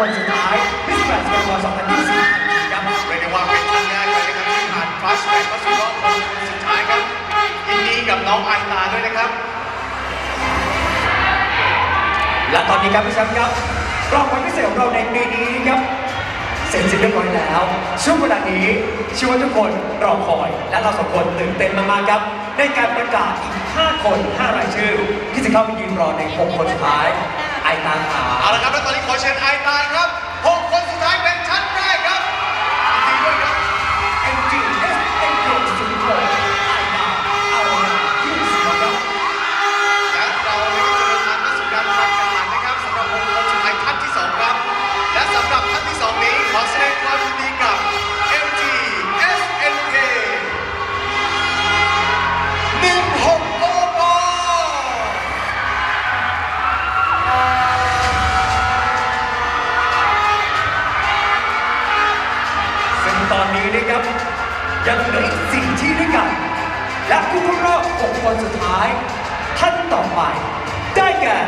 คนสุดท้ายมิสแกรนด์สกอร์2024ครับเรียกได้ว่าเป็นครั้งแรกเลยนะครับที่ผ่านฟาสแบ็กเข้าสู่รอบคนสุดท้ายครับยินดีกับน้องอันตาด้วยนะครับ และตอนนี้ครับพี่แชมป์ครับรอบวันพิเศษของเราในปีนี้ครับเสร็จสิ้นเรียบร้อยแล้ว ช่วงเวลานี้เชื่อว่าทุกคนรอคอย และเราสองคนตื่นเต้นมากๆครับในการประกาศอีก 5 คน 5 รายชื่อ ที่จะเข้าไปยืนรอใน 6 คนสุดท้าย ไอตามหาเอาละครับแล้วตอนนี้ขอเชิญไอตาครับ 6คนสุดท้ายท่านต่อไป ได้แก่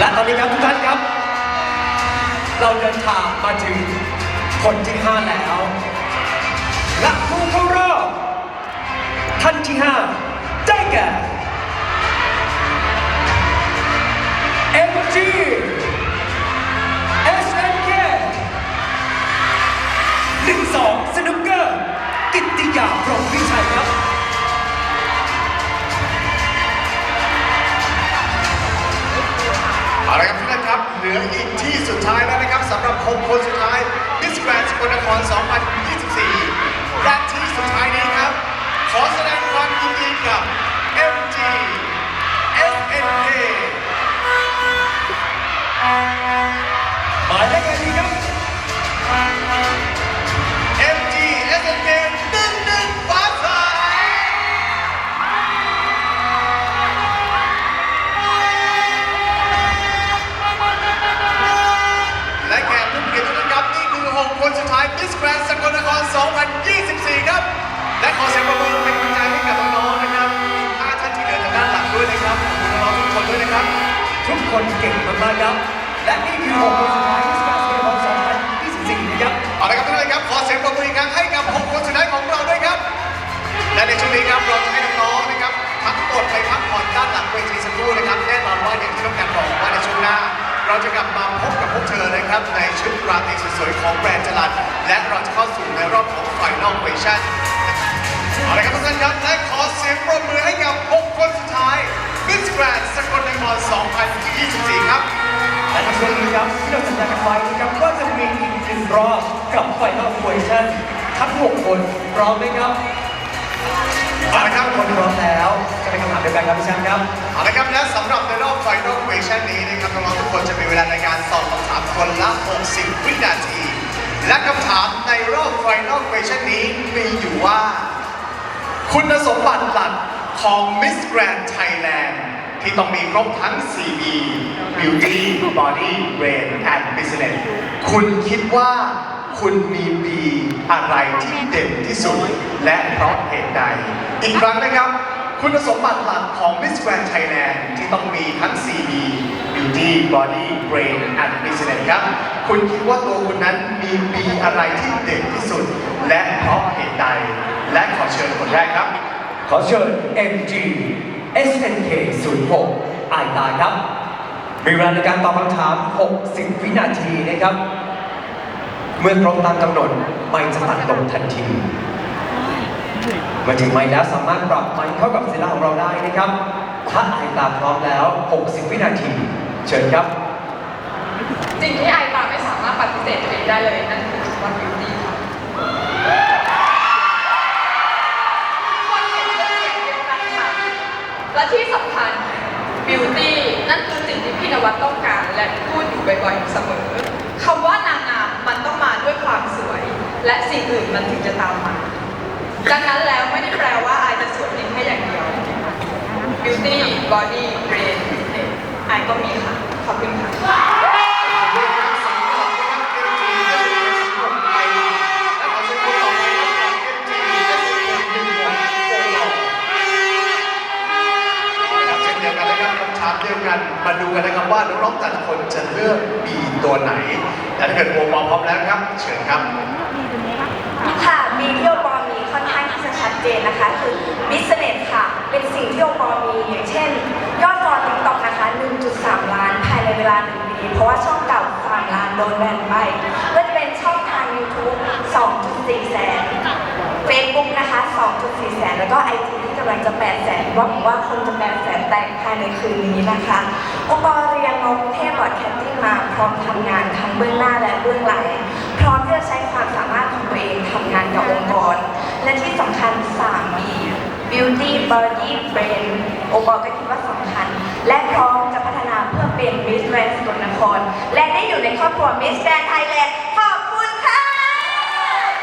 และตอนนี้ครับทุกท่านครับ เราเดินทางมาถึงคนที่5แล้ว และผู้เข้ารอบท่านที่5ได้แก่ MG ทุกคนเก่งมากๆครับ และนี่คือ6คนสุดท้ายที่สกาสเกลของ2024นะครับ เอาละครับทุกท่านครับขอเสียงปรบมืออีกครั้งให้กับ6คนสุดท้ายของเราด้วยครับ และในช่วงนี้ครับเราจะให้น้องๆนะครับพักกดไปพักผ่อนด้านหลังเวทีสักครู่นะครับแน่นอนว่าอย่างที่น้องกันบอกว่าในช่วงหน้า เราจะกลับมาพบกับพวกเธอนะครับในชุดราตรีสวยๆของแบรนด์จลัดและเราจะเข้าสู่ในรอบของ Final Question เอาละครับทุกท่านครับและขอเสียงปรบมือให้กับ6คนสุดท้าย กับ Final Question ทั้ง 6 คนพร้อมไหมครับเอาละครับทุกคนพร้อมแล้ว จะเป็นคำถามเดียวกันครับพี่แชมป์ครับ เอาละครับและสำหรับในรอบ Final Question นี้นะครับน้องๆทุกคนจะมีเวลาในการตอบคำถามคนละ 60 วินาที และคำถามในรอบ Final Question นี้มีอยู่ว่า คุณสมบัติหลักของ Miss Grand Thailand ที่ต้องมีครบทั้ง 4B Beauty Body Brain and Business คุณคิดว่า คุณมี B อะไรที่เด่นที่สุด และเพราะเหตุใด อีกครั้งนะครับ คุณสมบัติหลักของ Miss Grand Thailand ที่ต้องมีทั้ง 4B Beauty Body Brain and Business ครับ คุณคิดว่าตัวคุณนั้นมี B อะไรที่เด่นที่สุด และเพราะเหตุใด และขอเชิญคนแรกครับ ขอเชิญ MG SNK 06อายตาครับมีเวลาในการตอบคำถาม 60 วินาทีนะครับ เมื่อครบตามกำหนดไม้จะตัดลงทันทีมาถึงไม้แล้วสามารถปรับไม้เข้ากับศิล่าของเราได้นะครับ ถ้าไอตาพร้อมแล้ว 60 วินาที เชิญครับสิ่งที่ไอตาไม่สามารถปฏิเสธตัวเองได้เลยนั่นคือวันบิวตี้ค่ะคนเป็นเพื่อนเดียวกันค่ะและที่สำคัญบิวตี้นั่นคือสิ่งที่พี่นวัดต้องการและพูดอยู่บ่อยๆเสมอคำว่านาง ความสวย และสิ่งอื่นมันถึงจะตามมาดังนั้นแล้วไม่ได้แปลว่าอายจะสวยเพียงแค่อย่างเดียว beauty body brain ไอายก็มีค่ะ ขอบคุณค่ะ เช่นเดียวกันนะครับคำถามเดียวกันมาดูกันนะครับว่าน้องๆแต่ละคนจะเลือกบีตัวไหนและถ้าเกิดโมมองพร้อมแล้วครับ เชิญครับ ค่ะมีที่โอปอมีค่อนข้างที่จะชัดเจ นะคะ คือบิสเนสค่ะ เป็นสิ่งที่โอปอมีอย่างเช่น ยอดฟอลติ๊กต็อกนะคะ 1.3 ล้านภายในเวลา1ปี เพราะว่าช่องเก่า3ล้านโดนแบนไปก็จะเป็นช่องทาง YouTube 2.4 แสน Facebook นะคะ 2.4 แสน แล้วก็ IG ที่กำลังจะ 8 แสนหวังว่าคงจะ 8 แสนแตกภายในคืนนี้นะคะอปอเรียนมกร บอดแคสติ้งมาพร้อมทำงานทั้งเบื้องหน้าและเบื้องหลังพร้อมที่จะใช้ความสามารถของตัวเองทำงานกับองค์กร และที่สำคัญ3มี beauty body brain โอปอก็คิดว่าสำคัญ และพร้อมจะพัฒนาเพื่อเป็น Miss Grand สกลนคร และได้อยู่ในครอบครัว Miss Grand Thailand ขอบคุณค่ะ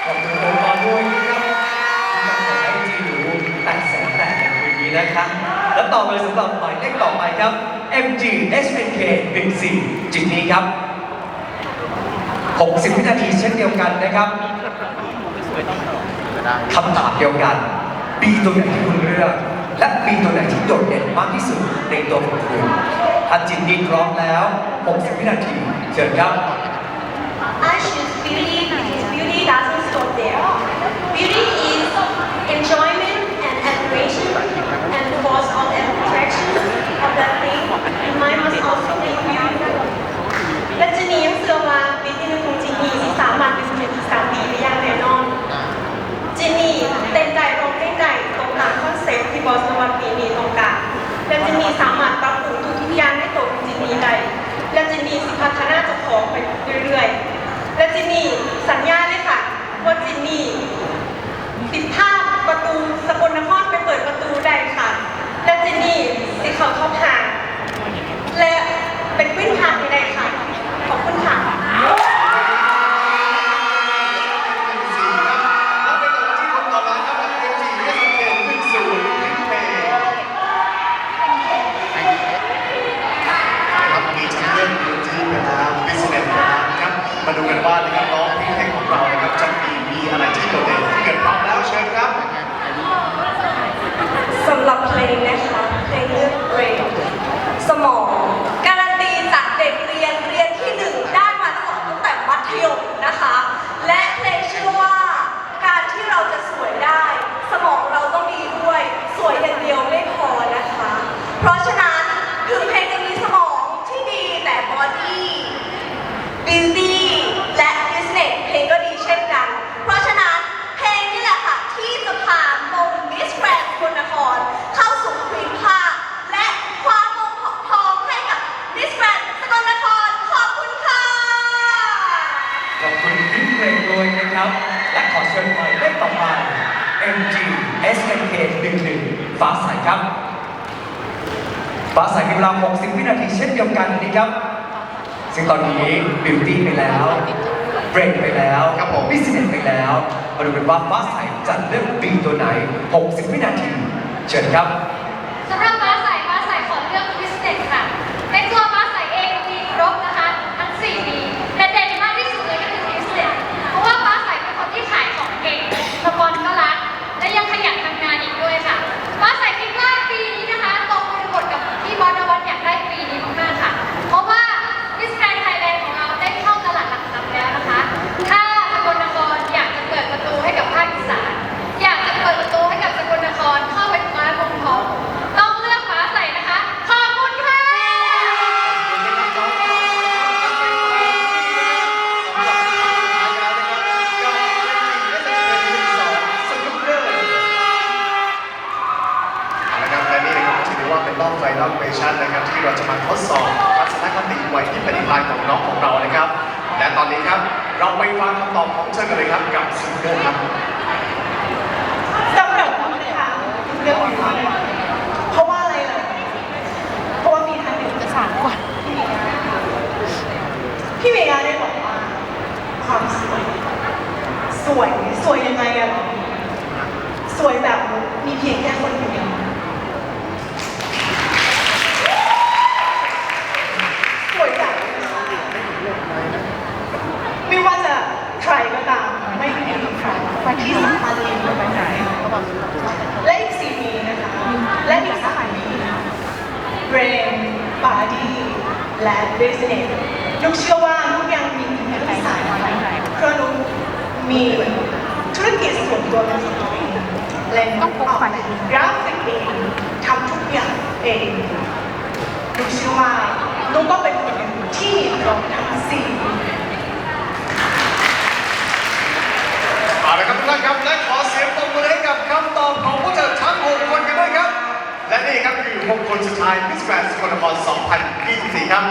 ขอบคุณองค์กรด้วยนะครับที่ทำให้จีหนูแตกแสนแตกในคืนนี้นะครับ แล้วต่อไปสำหรับหมายเลขต่อไปครับ MG SNK 14จิตนี้ครับ 60 วินาทีเช่นเดียวกันนะครับคำถามเดียวกันปีตัวไหนที่คุณเลือก และปีตัวไหนที่โดดเด่นมากที่สุดในตัวของคุณถ้าจิตนี้พร้อมแล้ว 60 วินาที เชิญครับ I choose beauty doesn't stop there. Beauty is enjoyment and admiration and force of attraction of that thing. And mine must also be beauty. และจีนี่ยังเชื่อว่าปีที่หนึ่งของจีนี่ที่สามารถเป็นเกียรติสามปีได้อย่างแน่นอนจีนี่เต็มใจลงให้ใจตรงตามคอนเซ็ปต์ที่บอสนวัตปีนี้ต้องการและจีนี่สามารถปรับปรุงทุกๆอย่างให้ตัวของจีนี่ได้และจีนี่สิพัฒนาเจ้าของไปเรื่อยๆ และจีนี่สัญญาเลยค่ะว่าจีนี่ติดภาพประตูสกลนครไปเปิดประตูได้ค่ะ และจีนี่สิเขาท็อปหางและเป็นพื้นฐานที่ได้ค่ะ ขอบคุณค่ะ แล้วไปต่อที่คนต่อมาครับกับ MG SNK 10 ลิงเพย์ครับมีทั้งเรื่อง beauty ไปแล้ว business ไปแล้วนะครับ มาดูกันว่านะครับน้องพี่ เรานะครับจะมีมีอะไรที่โดดเด่นเกิดพร้อมแล้วเชิญครับสำหรับเพลงนะคะเพลงเลือง Brain สมอง การันตีจากเด็กเรียนเรียนที่หนึ่งได้มาตลอดตั้งแต่มัธยมนะคะ และเพลงชื่อว่า การที่เราจะสวยได้ สมองเราต้องดีด้วย สวยอย่างเดียวไม่พอนะคะ เพราะฉะนั้นถึงเพลงจะมีสมองที่ดีแต่บอดี้ beauty และ business เพลงก็ดีเช่นกัน เพราะฉะนั้นเพลงนี่แหละค่ะ ที่จะพามง Miss Grand สกลนคร เข้าสู่ควีนภาคและคว้ามงทองให้กับ Miss Grand สกลนคร ขอบคุณค่ะ ขอบคุณบิ๊กเพลงด้วยนะครับ และขอเชิญหมายเลขต่อไป MG SNK 11ฟ้าใสครับฟ้าใสมีเวลา 60 วินาทีเช่นเดียวกันนะครับ ซึ่งตอนนี้บิวตี้ไปแล้วเบรกไปแล้วครับผมบิสเนสไปแล้ว มาดูกันว่าฟ้าใสจะเลือกบีตัวไหน 60 วินาที เชิญครับสำหรับฟ้า เรื่องครับสำหรับคุณค่ะเรื่องของความหวังเพราะว่าอะไรล่ะเพราะว่ามีทางหนึ่งจะสามกว่าพี่เมยาได้บอกว่า ความสวย สวยสวยยังไงอะสวยแบบมีเพียงแค่คนเดียวสวยแบบ และอีกสี่ปีนะคะ และอีกสามปีเบรนบาดีและเบสเนสนุกเชื่อว่านุกยังมีนักศึกษาเพราะนุกมีธุรกิจส่วนตัวเป็นของตัวเองและนุกออกแบบกราฟิกเองทำทุกอย่างเองนุกเชื่อว่านุกก็เป็นคนหนึ่งที่มีครบทั้งสี่เอาละครับทุกท่านครับและขอเสียงปรบมือให้กับำตอบของผู้จัดทั้ง6คนกันด้วยครับ และนี่ครับคือ6คนสุดท้ายมิสแกรนด์สกลนคร2024 ครับ